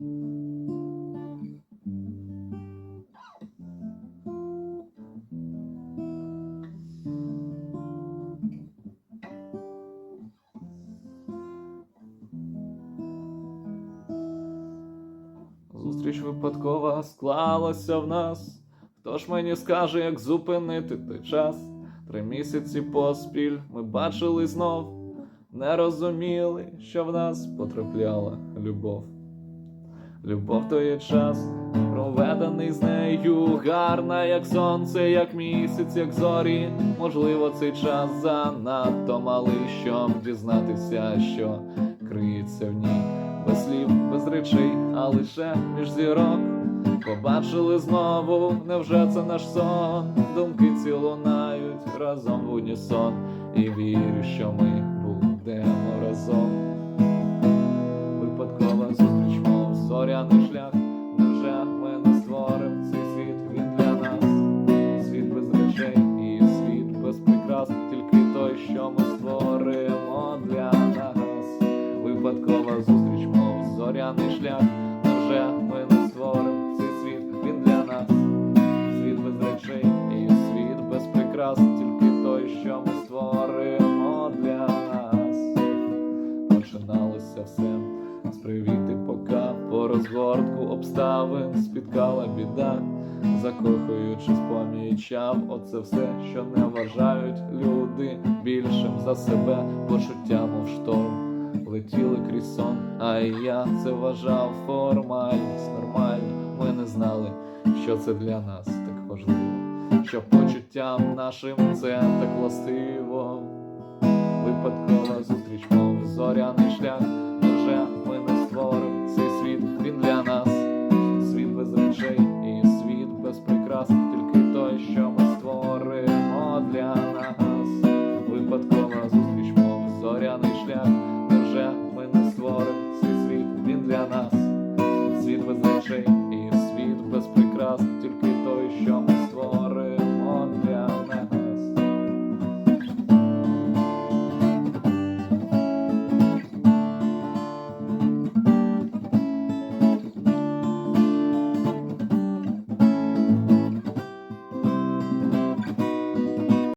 Зустріч випадкова склалася в нас. Хто ж мені скаже, як зупинити той час? Три місяці поспіль ми бачили знов, не розуміли, що в нас потрапляла любов. Любов то є час, проведений з нею, гарна, як сонце, як місяць, як зорі. Можливо, цей час занадто малий, щоб дізнатися, що криється в ній. Без слів, без речей, а лише між зірок. Побачили знову, невже це наш сон? Думки ці лунають разом в унісон, і вірю, що ми будемо разом. Випадкова зустріч, зоряний шлях. Невже ми не створив цей світ? Він для нас, світ без речей і світ без прикрас, тільки той, що ми створимо розгортку обставин спіткала біда, закохуючись, помічав оце все, що не вважають люди більшим за себе, почуття, мов шторм. Летіли крізь сон, а я це вважав формальність, нормально. Ми не знали, що це для нас так важливо, що почуттям нашим це так властиво. Випадкова зустріч, мов зоряний шлях.